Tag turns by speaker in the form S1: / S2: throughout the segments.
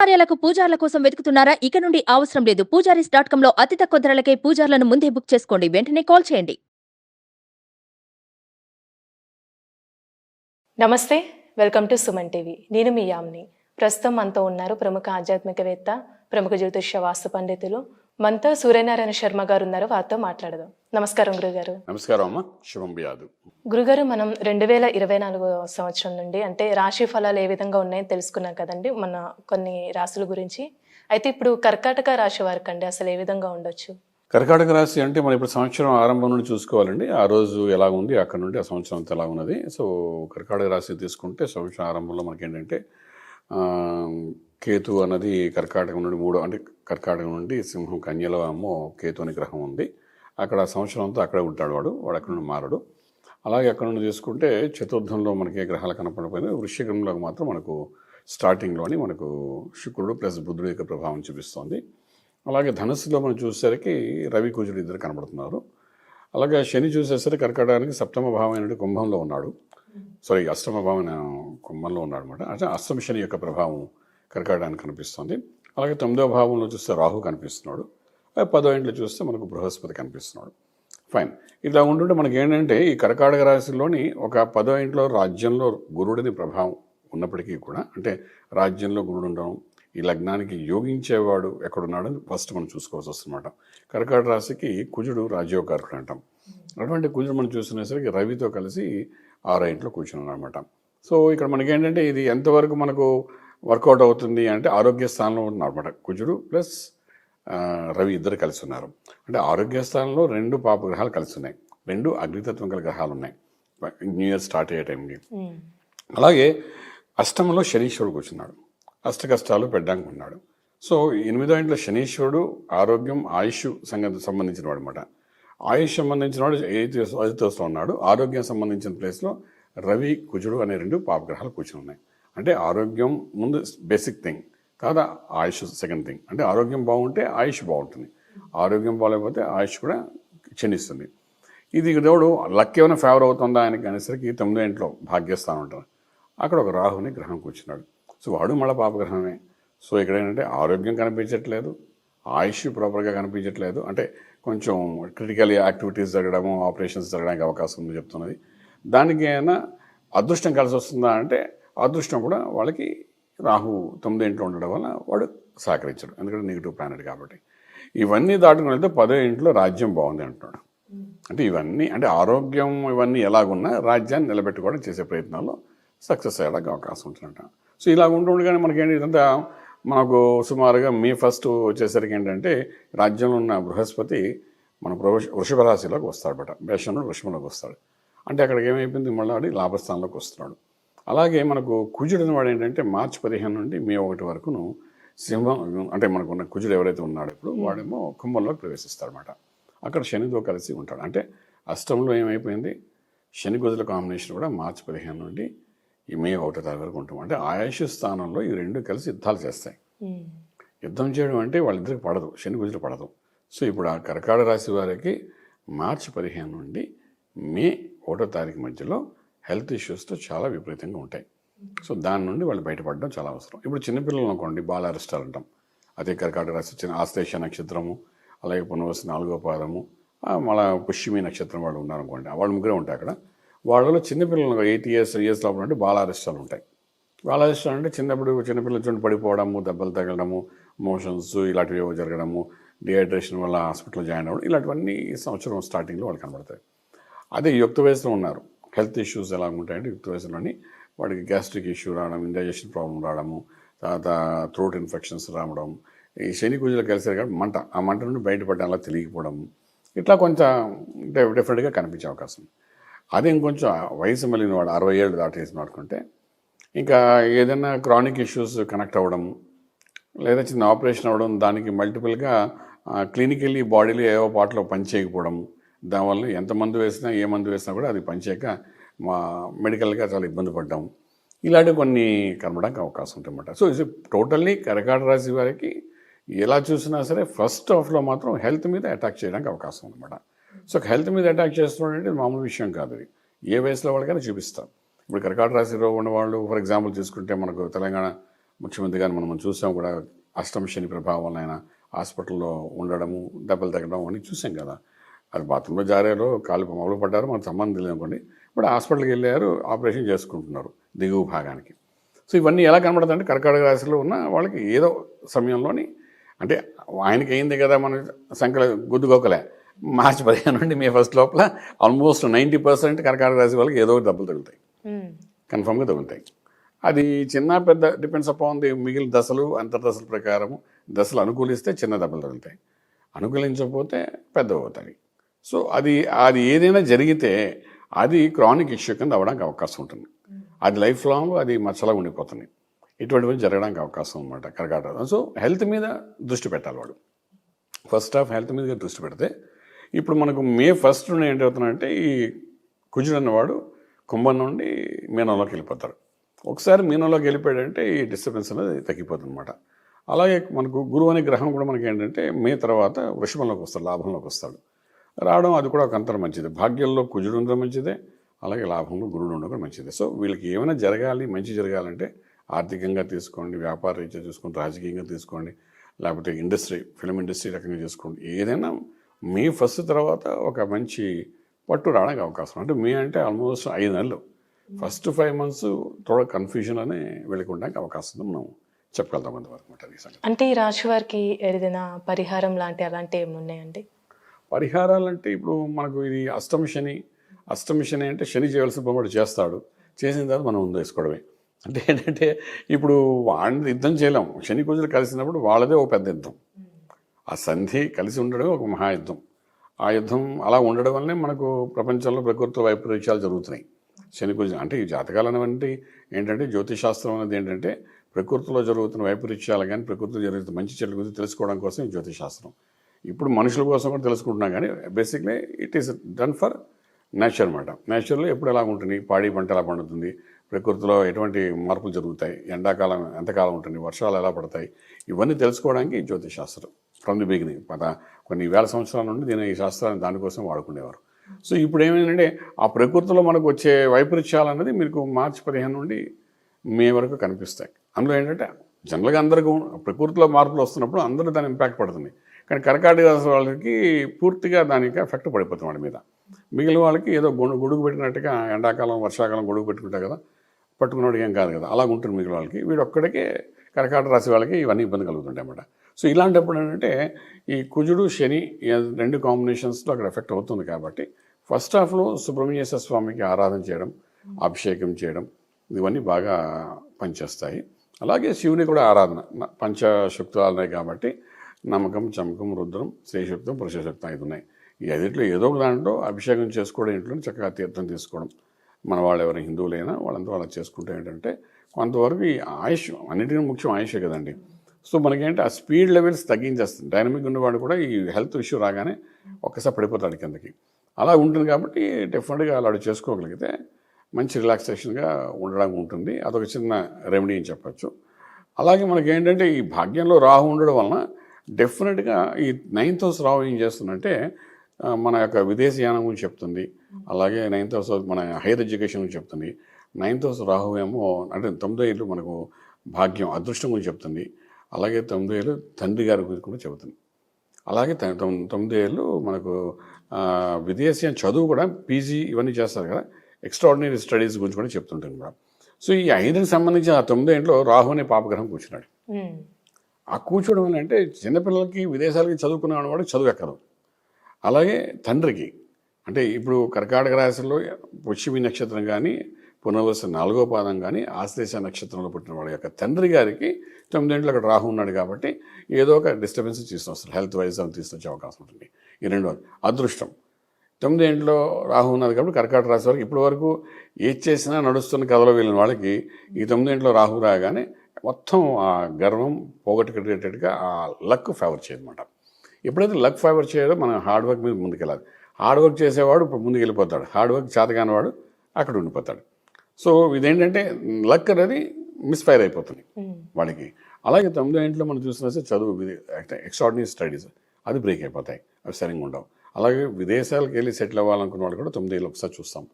S1: కార్యాలకు పూజార్ల కోసం వెతుకుతున్నారా? ఇక నుండి అవసరం లేదు. పూజారీస్ డాట్ కామ్లో అతి తక్కువ ధరలకే పూజార్లను ముందే బుక్ చేసుకోండి. వెంటనే కాల్ చేయండి.
S2: నమస్తే. Welcome to Suman TV. నేను మీ యామ్ని. ప్రస్తుతం మనతో ఉన్నారు ప్రముఖ ఆధ్యాత్మికవేత్త ప్రముఖ జ్యోతిష్య వాస్తు పండితులు మనతో సూర్యనారాయణ శర్మ గారు ఉన్నారు వారితో మాట్లాడదాం. నమస్కారం గురుగారు.
S3: నమస్కారం అమ్మ. శుభం బియాదు
S2: గురుగారు మనం రెండు వేల ఇరవై నాలుగో సంవత్సరం నుండి అంటే రాశి ఫలాలు ఏ విధంగా ఉన్నాయని తెలుసుకున్నాం కదండి. మన కొన్ని రాశుల గురించి. అయితే ఇప్పుడు కర్కాటక రాశి వారికి అండి అసలు ఏ విధంగా ఉండొచ్చు?
S3: కర్కాటక రాశి అంటే మనం ఇప్పుడు సంవత్సరం ఆరంభం నుండి చూసుకోవాలండి. ఆ రోజు ఎలా ఉంది అక్కడ నుండి ఆ సంవత్సరం అంతా ఎలా ఉన్నది. సో కర్కాటక రాశి తీసుకుంటే సంవత్సరం ఆరంభంలో మనకి ఏంటంటే కేతు అన్నది కర్కాటకం నుండి మూడో అంటే కర్కాటకం నుండి సింహం కన్యలో అమ్మో కేతు అనే గ్రహం ఉంది. అక్కడ సంవత్సరంతో అక్కడే ఉంటాడు వాడు వాడు అక్కడ నుండి మారడు. అలాగే అక్కడ నుండి తీసుకుంటే చతుర్థంలో మనకి ఏ గ్రహాలు కనపడిపోయింది వృశ్చికంలో మాత్రం మనకు స్టార్టింగ్లోని మనకు శుక్రుడు ప్లస్ బుధుడు యొక్క ప్రభావం చూపిస్తోంది. అలాగే ధనస్సులో మనం చూసేసరికి రవి కుజుడు ఇద్దరు కనబడుతున్నారు అలాగే శని చూసేసరికి కర్కాటకానికి సప్తమ భావమైన కుంభంలో ఉన్నాడు. సారీ అష్టమ భావన కుంభంలో ఉన్నాడు అనమాట అంటే అష్టమ శని యొక్క ప్రభావం కరకడానికి కనిపిస్తుంది. అలాగే తొమ్మిదో భావంలో చూస్తే రాహు కనిపిస్తున్నాడు. పదో ఇంట్లో చూస్తే మనకు బృహస్పతి కనిపిస్తున్నాడు. ఫైన్ ఇలా ఉంటుంటే మనకి ఏంటంటే ఈ కర్కాటక రాశిలోని ఒక పదో ఇంట్లో రాజ్యంలో గురుడిని ప్రభావం ఉన్నప్పటికీ కూడా అంటే రాజ్యంలో గురుడు ఉండడం ఈ లగ్నానికి యోగించేవాడు ఎక్కడున్నాడని ఫస్ట్ మనం చూసుకోవాల్సి వస్తుందన్నమాట. కర్కాటక రాశికి కుజుడు రాజ్యోకారకుడు అంటాం. అటువంటి కుజుడు మనం చూసినసరికి రవితో కలిసి ఆరో ఇంట్లో కూర్చున్నాడు అనమాట సో ఇక్కడ మనకి ఏంటంటే ఇది ఎంతవరకు మనకు వర్కౌట్ అవుతుంది అంటే ఆరోగ్య స్థానంలో ఉన్నాడు అనమాట కుజుడు ప్లస్ రవి ఇద్దరు కలిసి ఉన్నారు అంటే ఆరోగ్య స్థానంలో రెండు పాప గ్రహాలు కలిసి ఉన్నాయి రెండు అగ్నితత్వం గల గ్రహాలు ఉన్నాయి న్యూ ఇయర్ స్టార్ట్ అయ్యే టైంకి. అలాగే అష్టమంలో శనీశ్వరుడు కూర్చున్నాడు. అష్ట కష్టాలు పెట్టడానికి ఉన్నాడు. సో ఎనిమిదో ఇంట్లో శనీశ్వరుడు ఆరోగ్యం ఆయుష్ సంగతి సంబంధించిన వాడు అనమాట ఆయుష్ సంబంధించిన వాడు ఎయితోస్లో ఉన్నాడు ఆరోగ్యం సంబంధించిన ప్లేస్లో రవి కుజుడు అనే రెండు పాపగ్రహాలు కూర్చుని ఉన్నాయి. అంటే ఆరోగ్యం ముందు బేసిక్ థింగ్ కాదా ఆయుష్ సెకండ్ థింగ్ అంటే ఆరోగ్యం బాగుంటే ఆయుష్ బాగుంటుంది. ఆరోగ్యం బాగాలేకపోతే ఆయుష్ కూడా క్షీణిస్తుంది. ఇది దేవుడు లక్ ఏమైనా ఫేవర్ అవుతుందా ఆయనకి అనేసరికి తొమ్మిదో ఇంట్లో భాగ్యస్థానం ఉంటారు అక్కడ ఒక రాహుని గ్రహం కూర్చున్నాడు. సో వాడు మళ్ళీ పాపగ్రహమే. సో ఇక్కడ ఏంటంటే ఆరోగ్యం కనిపించట్లేదు ఆయుష్ ప్రాపర్గా కనిపించట్లేదు. అంటే కొంచెం క్రిటికల్ యాక్టివిటీస్ జరగడము ఆపరేషన్స్ జరగడానికి అవకాశం ఉంది చెప్తున్నది. దానికి ఏమైనా అదృష్టం కలిసి వస్తుందా అంటే అదృష్టం కూడా వాళ్ళకి రాహు తొమ్మిది ఇంట్లో ఉండడం వల్ల వాడు సహకరించడు. ఎందుకంటే నెగిటివ్ ప్లానెట్ కాబట్టి. ఇవన్నీ దాటుకుని వెళ్తే పదో ఇంట్లో రాజ్యం బాగుంది అంటున్నాడు. అంటే ఇవన్నీ అంటే ఆరోగ్యం ఇవన్నీ ఎలాగున్నా రాజ్యాన్ని నిలబెట్టుకోవడం చేసే ప్రయత్నాల్లో సక్సెస్ అయ్యడానికి అవకాశం ఉంటుందంట. సో ఇలా ఉంటుండగానే మనకేంటి ఇదంతా మనకు సుమారుగా మే ఫస్ట్ వచ్చేసరికి ఏంటంటే రాజ్యంలో ఉన్న బృహస్పతి మన వృష- వృషభ రాశిలోకి వస్తాడట మేషంలో వృషభంలోకి వస్తాడు. అంటే అక్కడికి ఏమైపోయింది? మళ్ళీ వాడి లాభస్థానంలోకి వస్తున్నాడు. అలాగే మనకు కుజుడు వాడు ఏంటంటే మార్చి పదిహేను నుండి మే ఒకటి వరకును సింహం అంటే మనకు ఉన్న కుజుడు ఎవరైతే ఉన్నాడో ఇప్పుడు వాడేమో కుంభంలోకి ప్రవేశిస్తాడనమాట అక్కడ శనితో కలిసి ఉంటాడు. అంటే అష్టంలో ఏమైపోయింది? శని కుజుల కాంబినేషన్ కూడా మార్చి పదిహేను నుండి ఈ మే ఒకటో తారీఖు వరకు ఉంటాం. అంటే ఆయుష్ స్థానంలో ఈ రెండు కలిసి యుద్ధాలు చేస్తాయి. యుద్ధం చేయడం అంటే వాళ్ళిద్దరికి పడదు శని కుజులు పడదు. సో ఇప్పుడు ఆ కర్కాటక రాశి వారికి మార్చి పదిహేను నుండి మే ఒకటో తారీఖు మధ్యలో హెల్త్ ఇష్యూస్తో చాలా విపరీతంగా ఉంటాయి. సో దాని నుండి వాళ్ళు బయటపడడం చాలా అవసరం. ఇప్పుడు చిన్నపిల్లలు అనుకోండి బాల అరెస్టాలు అంటాం. అదే కర్కాటక రాశి చిన్న ఆశ్లేష నక్షత్రము అలాగే పునర్వసు నాలుగో పాదము మళ్ళా పుష్యమి నక్షత్రం వాళ్ళు ఉన్నారనుకోండి వాళ్ళు ముగ్గురే ఉంటాయి అక్కడ. వాళ్ళలో చిన్నపిల్లలు ఎయిట్ ఇయర్స్ ఇయర్స్ లోపల అంటే బాలారిష్టాలు ఉంటాయి. బాలారిష్టాలు అంటే చిన్నప్పుడు చిన్నపిల్లల చూడండి పడిపోవడము దెబ్బలు తగలడము మోషన్స్ ఇలాంటివి జరగడము డిహైడ్రేషన్ వల్ల హాస్పిటల్ జాయిన్ అవ్వడం ఇలాంటివన్నీ ఈ సంవత్సరం స్టార్టింగ్లో వాళ్ళు కనబడతాయి. అదే యుక్త వయసులో ఉన్నారు. హెల్త్ ఇష్యూస్ ఎలా ఉంటాయంటే యుక్త వయసులోని వాడికి గ్యాస్ట్రిక్ ఇష్యూ రావడం ఇండైజెషన్ ప్రాబ్లం రావడము తర్వాత థ్రోట్ ఇన్ఫెక్షన్స్ రావడం ఈ శని కుజులు కలిసారు కాబట్టి మంట ఆ మంట నుండి బయటపడడం అలా తెలియకపోవడం ఇట్లా కొంచెం డిఫరెంట్గా కనిపించే అవకాశం. ఉంది. అదే ఇంకొంచెం వయసు మళ్ళిన వాడు అరవై ఏళ్ళు దాటేసిన వాడుకుంటే ఇంకా ఏదైనా క్రానిక్ ఇష్యూస్ కనెక్ట్ అవ్వడం లేదా చిన్న ఆపరేషన్ అవ్వడం దానికి మల్టిపుల్గా క్లినికల్లీ బాడీలో ఏవో పాటలో పని చేయకపోవడం దానివల్ల ఎంత మందు వేసినా ఏ మందు వేసినా కూడా అది పనిచేయక మా మెడికల్గా చాలా ఇబ్బంది పడ్డాం. ఇలాంటి కొన్ని కనబడడానికి అవకాశం ఉంటుందన్నమాట. సో ఇది టోటల్లీ కరకాట రాశి వారికి ఎలా చూసినా సరే ఫస్ట్ ఆఫ్లో మాత్రం హెల్త్ మీద అటాక్ చేయడానికి అవకాశం ఉందన్నమాట. సో హెల్త్ మీద అటాక్ చేస్తున్నాడంటే మామూలు విషయం కాదు ఇది ఏ వయసులో వాళ్ళకైనా చూపిస్తాం. ఇప్పుడు కర్కాట రాశిలో ఉన్న వాళ్ళు ఫర్ ఎగ్జాంపుల్ తీసుకుంటే మనకు తెలంగాణ ముఖ్యమంత్రి గారు మనం చూసాం కూడా అష్టమ శని ప్రభావం ఆయన హాస్పిటల్లో ఉండడము దెబ్బలు తగ్గడం అని చూసాం కదా. అది బాత్రూంలో జారారో కాలు మొదలు పడ్డారు మనకు సంబంధం లేదు అనుకోండి. ఇప్పుడు హాస్పిటల్కి వెళ్ళారు ఆపరేషన్ చేసుకుంటున్నారు దిగువ భాగానికి. సో ఇవన్నీ ఎలా కనబడుతుందంటే కర్కాటక రాశిలో ఉన్న వాళ్ళకి ఏదో సమయంలోని అంటే ఆయనకి అయింది కదా మన సంఖ్యలో గుద్దుకోకలే మార్చి పదిహేను నుండి మే ఫస్ట్ లోపల ఆల్మోస్ట్ నైంటీ పర్సెంట్ కర్కాటక రాశి వాళ్ళకి ఏదో ఒకటి దెబ్బలు తగులుతాయి. కన్ఫామ్గా తగులుతాయి. అది చిన్న పెద్ద డిపెండ్స్ అపాన్ ది మిగిలిన దశలు అంతర్దశల ప్రకారము దశలు అనుకూలిస్తే చిన్న దెబ్బలు తగులుతాయి. అనుకూలించకపోతే పెద్ద అవుతాయి. సో అది అది ఏదైనా జరిగితే అది క్రానిక్ ఇష్యూ కింద అవ్వడానికి అవకాశం ఉంటుంది. అది లైఫ్ లాంగ్ అది మచ్చలా ఉండిపోతుంది. ఇటువంటివి జరగడానికి అవకాశం అనమాట కర్కాటక సో హెల్త్ మీద దృష్టి పెట్టాలి వాడు. ఫస్ట్ హాఫ్ హెల్త్ మీద దృష్టి పెడితే ఇప్పుడు మనకు మే ఫస్ట్ నుండి ఏంటి అవుతున్నాయంటే ఈ కుజుడు అన్నవాడు కుంభం నుండి మీనంలోకి వెళ్ళిపోతాడు ఒకసారి మీనంలోకి వెళ్ళిపోయాడంటే ఈ డిస్టర్బెన్స్ అనేది తగ్గిపోతుంది అనమాట అలాగే మనకు గురువు అనే గ్రహం కూడా మనకి ఏంటంటే మే తర్వాత వృషభంలోకి వస్తాడు లాభంలోకి వస్తాడు. రావడం అది కూడా ఒక అంతర మంచిది. భాగ్యంలో కుజుడు ఉండడం మంచిదే అలాగే లాభంలో గురుడు ఉండడం కూడా మంచిదే. సో వీళ్ళకి ఏమైనా జరగాలి మంచి జరగాలంటే ఆర్థికంగా తీసుకోండి వ్యాపార రీత్యా చూసుకోండి రాజకీయంగా తీసుకోండి లేకపోతే ఇండస్ట్రీ ఫిలిం ఇండస్ట్రీ రకంగా చేసుకోండి. ఏదైనా మే ఫస్ట్ తర్వాత ఒక మంచి పట్టు రావడానికి అవకాశం. అంటే మే అంటే ఆల్మోస్ట్ ఐదు నెలలు. ఫస్ట్ ఫైవ్ మంత్స్ థోడా కన్ఫ్యూజన్లోనే వెళ్ళి ఉండడానికి అవకాశం ఉంది మనం చెప్పగలుగుతాం అంతవరకు
S2: అంటే ఈ రాశి వారికి ఏదైనా పరిహారం లాంటి అలాంటివి ఏమి ఉన్నాయండి?
S3: పరిహారాలు అంటే ఇప్పుడు మనకు ఇది అష్టమ శని. అష్టమ శని అంటే శని చేయవలసిన పని వాడు చేస్తాడు. చేసిన తర్వాత మనం ముందు వేసుకోవడమే. అంటే ఏంటంటే ఇప్పుడు వాడిని యుద్ధం చేయలేం. శని కుజులు కలిసినప్పుడు వాళ్ళదే ఒక పెద్ద యుద్ధం. ఆ సంధి కలిసి ఉండడమే ఒక మహాయుద్ధం ఆ యుద్ధం అలా ఉండడం వల్లనే మనకు ప్రపంచంలో ప్రకృతి వైపరీత్యాలు జరుగుతున్నాయి. శని కుజులు అంటే ఈ జాతకాలు అనేవంటి ఏంటంటే జ్యోతిశాస్త్రం అనేది ఏంటంటే ప్రకృతిలో జరుగుతున్న వైపరీత్యాలు కానీ ప్రకృతిలో జరుగుతున్న మంచి చెడు గురించి తెలుసుకోవడం కోసం ఈ జ్యోతిశాస్త్రం. ఇప్పుడు మనుషుల కోసం కూడా తెలుసుకుంటున్నాం కానీ basically it is done for nature అనమాట నేచర్లో ఎప్పుడు ఎలా ఉంటుంది? పాడి పంట ఎలా పండుతుంది? ప్రకృతిలో ఎటువంటి మార్పులు జరుగుతాయి? ఎండాకాలం ఎంతకాలం ఉంటుంది? వర్షాలు ఎలా పడతాయి? ఇవన్నీ తెలుసుకోవడానికి ఈ జ్యోతిశాస్త్రం. From the. బిగినింగ్ పద కొన్ని వేల సంవత్సరాల నుండి దీని ఈ శాస్త్రాన్ని దానికోసం వాడుకునేవారు. సో ఇప్పుడు ఏమైందంటే ఆ ప్రకృతిలో మనకు వచ్చే వైపరీత్యాలు అనేది మీకు మార్చి పదిహేను నుండి మే వరకు కనిపిస్తాయి. అందులో ఏంటంటే జనరల్గా అందరికీ ప్రకృతిలో మార్పులు వస్తున్నప్పుడు అందరూ దాని ఇంపాక్ట్ పడుతుంది. కానీ కర్కాటక రాశి వాళ్ళకి పూర్తిగా దానికి ఎఫెక్ట్ పడిపోతుంది వాడి మీద. మిగిలిన వాళ్ళకి ఏదో గొడుగు గొడుగు పెట్టినట్టుగా ఎండాకాలం వర్షాకాలం గొడుగు పెట్టుకుంటారు కదా పట్టుకున్నవాడికి ఏం కాదు కదా అలా ఉంటుంది మిగిలిన వాళ్ళకి. వీడు ఒక్కడికే కర్కాటక రాశి వాళ్ళకి ఇవన్నీ ఇబ్బంది కలుగుతుంటాయి అన్నమాట. సో ఇలాంటప్పుడు ఏంటంటే ఈ కుజుడు శని రెండు కాంబినేషన్స్లో అక్కడ ఎఫెక్ట్ అవుతుంది కాబట్టి ఫస్ట్ హాఫ్లో సుబ్రహ్మణ్యేశ్వర స్వామికి ఆరాధన చేయడం అభిషేకం చేయడం ఇవన్నీ బాగా పనిచేస్తాయి. అలాగే శివుని కూడా ఆరాధన న- ఉన్నాయి కాబట్టి నమ్మకం చమకం రుద్రం శ్రీశక్తం పురుషశక్తం ఐదు ఉన్నాయి. ఈ ఐదిట్లో ఏదో ఒక దాంట్లో అభిషేకం చేసుకోవడం ఇంట్లో చక్కగా తీర్థం తీసుకోవడం మన వాళ్ళు ఎవరైనా హిందువులైనా వాళ్ళంతా వాళ్ళకి చేసుకుంటే ఏంటంటే కొంతవరకు ఈ ఆయుష్ అన్నిటికీ ముఖ్యం ఆయుషే కదండి. సో మనకేంటి ఆ స్పీడ్ లెవెల్స్ తగ్గించేస్తుంది. డైనమిక్ ఉన్నవాడు కూడా ఈ హెల్త్ ఇష్యూ రాగానే ఒక్కసారి పడిపోతాడు కిందకి. అలా ఉంటుంది కాబట్టి డెఫినెట్గా అలాడు చేసుకోగలిగితే మంచి రిలాక్సేషన్గా ఉండడానికి ఉంటుంది. అదొక చిన్న రెమెడీ అని చెప్పచ్చు. అలాగే మనకి ఏంటంటే ఈ భాగ్యంలో రాహు ఉండడం వలన డెఫినెట్గా ఈ నైన్త్ హౌస్ రాహు ఏం చేస్తుందంటే మన యొక్క విదేశీయానం గురించి చెప్తుంది. అలాగే నైన్త్ హౌస్ మన హైయర్ ఎడ్యుకేషన్ గురించి చెప్తుంది. నైన్త్ హౌస్ రాహు ఏమో అంటే తొమ్మిదో ఏళ్ళు మనకు భాగ్యం అదృష్టం గురించి చెప్తుంది. అలాగే తొమ్మిదో ఏళ్ళు తండ్రి గారి గురించి కూడా చెబుతుంది. అలాగే తొమ్మిది ఏళ్ళు మనకు ఆ, విదేశీ చదువు కూడా పీజీ ఇవన్నీ చేస్తారు కదా. ఎక్స్ట్రాడినరీ స్టడీస్ గురించి కూడా చెప్తుంటుంది కూడా సో ఈ ఐదుకి సంబంధించి ఆ తొమ్మిదో ఇంట్లో రాహు అనే పాపగ్రహం కూర్చున్నాడు. ఆ కూర్చోవడం వల్ల అంటే చిన్నపిల్లలకి విదేశాలకి చదువుకున్న వాడు చదువు ఎక్కదు. అలాగే తండ్రికి అంటే ఇప్పుడు కర్కాటక రాశిలో పుష్యమి నక్షత్రం కానీ పునర్వస నాలుగో పాదం కానీ ఆశ్లేష నక్షత్రంలో పుట్టిన వాడి యొక్క తండ్రి గారికి తొమ్మిదింట్లో అక్కడ రాహు ఉన్నాడు కాబట్టి ఏదో ఒక డిస్టర్బెన్స్ తీసుకొస్తారు హెల్త్ వైజ్ అని తీసుకొచ్చే అవకాశం ఉంటుంది. ఈ రెండోది అదృష్టం. తొమ్మిది ఇంట్లో రాహు ఉన్నది కాబట్టి కర్కాటక రాశి వరకు ఇప్పటి వరకు ఏది చేసినా నడుస్తున్న కథలో వెళ్ళిన వాళ్ళకి ఈ తొమ్మిది ఇంట్లో రాహు రాగానే మొత్తం ఆ గర్వం పోగొట్టుకునేటట్టుగా ఆ లక్ ఫేవర్ చేయదన్నమాట. ఎప్పుడైతే లక్ ఫేవర్ చేయడో మనం హార్డ్ వర్క్ మీద ముందుకెళ్ళాలి. హార్డ్ వర్క్ చేసేవాడు ఇప్పుడు ముందుకు వెళ్ళిపోతాడు హార్డ్ వర్క్ చేతగాని వాడు అక్కడ ఉండిపోతాడు. సో ఇదేంటంటే లక్ అనేది మిస్ఫైర్ అయిపోతుంది. వాడికి అలాగే తొమ్మిదో ఇంట్లో మనం చూసినా సరే చదువు ఎక్స్ట్రాడినరీ స్టడీస్ అది బ్రేక్ అయిపోతాయి. అవి సరిగ్గా ఉండవు. అలాగే విదేశాలకు వెళ్ళి సెటిల్ అవ్వాలనుకున్న వాళ్ళు కూడా తొమ్మిది ఏళ్ళు ఒకసారి చూస్తాం.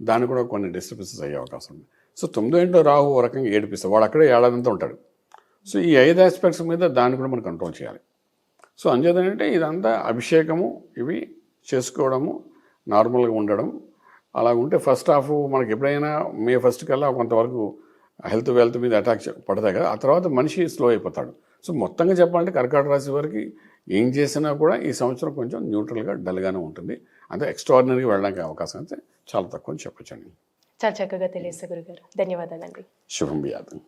S3: దానికి కూడా కొన్ని డిస్టర్బెన్సెస్ అయ్యే అవకాశం ఉంది. సో తొమ్మిదో ఇంట్లో రాహు ఓ రకంగా ఏడిపిస్తాడు వాడు అక్కడే ఏడాదంతా ఉంటాడు. సో ఈ ఐదు ఆస్పెక్ట్స్ మీద దాన్ని కూడా మనం కంట్రోల్ చేయాలి. సో అంచేత ఏంటంటే ఇదంతా అభిషేకము ఇవి చేసుకోవడము నార్మల్గా ఉండడం అలా ఉంటే ఫస్ట్ హాఫ్ మనకి ఎప్పుడైనా మే ఫస్ట్ కల్లా కొంతవరకు హెల్త్ వెల్త్ మీద అటాక్ పడతాయి కదా ఆ తర్వాత మనిషి స్లో అయిపోతాడు. సో మొత్తంగా చెప్పాలంటే కర్కాటక రాశి వారికి ఏం చేసినా కూడా ఈ సంవత్సరం కొంచెం న్యూట్రల్గా డల్గానే ఉంటుంది. అంటే ఎక్స్ట్రాడినరీగా వెళ్ళడానికి అవకాశం అయితే చాలా తక్కువ అని చెప్పొచ్చండి.
S2: చాలా చక్కగా తెలియదు గురుగారు. ధన్యవాదాలండి.
S3: శుభం బియాదం